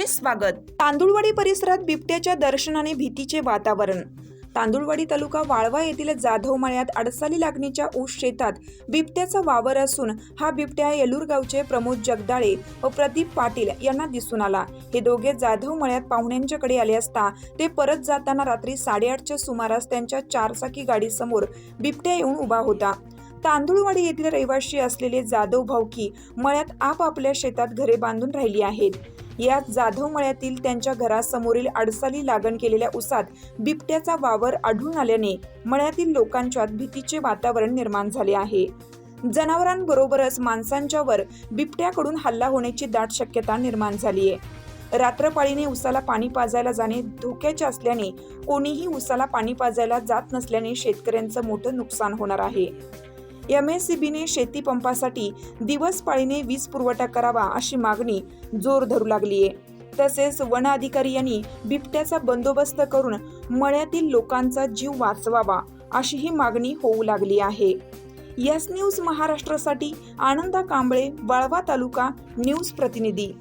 सर्वांचे स्वागत. तांदुळवाडी परिसरात बिबट्याच्या दर्शनाने भीतीचे वातावरण. तांदुळवाडी तालुका वाळवा येथील जाधव मळ्यात अडसाली लागणीच्या ऊस शेतात बिबट्याचा वावर असून हा बिबट्या येलूर गावचे प्रमोद जगदाळे व प्रदीप पाटील यांना दिसून आला. हे दोघे जाधव मळ्यात पाहुण्यांच्याकडे आले असता ते परत जाताना रात्री साडेआठच्या सुमारास त्यांच्या चारचाकी गाडीसमोर बिबट्या येऊन उभा होता. तांदुळवाडी येथील रहिवाशी असलेले जाधव भाऊकी मळ्यात आपापल्या शेतात घरे बांधून राहिली आहेत. यात जाधव मळ्यातील त्यांच्या घरासमोरील अडसाली लागण केलेल्या उसात बिबट्याचा वावर आढळून आल्याने मळ्यातील लोकांच्यात भीतीचे वातावरण निर्माण झाले आहे. जनावरांबरोबरच माणसांच्यावर बिबट्याकडून हल्ला होण्याची दाट शक्यता निर्माण झाली आहे. रात्रपाळीने उसाला पाणी पाजायला जाणे धोक्याचे असल्याने कोणीही उसाला पाणी पाजायला जात नसल्याने शेतकऱ्यांचं मोठं नुकसान होणार आहे. एम एस सी बीने शेती पंपासाठी दिवस पाळीने वीज पुरवठा करावा अशी मागणी जोर धरू लागली आहे. तसेच वन अधिकारी यांनी बिबट्याचा बंदोबस्त करून मळ्यातील लोकांचा जीव वाचवावा अशी ही मागणी होऊ लागली आहे. यस न्यूज महाराष्ट्रासाठी आनंदा कांबळे वाळवा तालुका न्यूज प्रतिनिधी.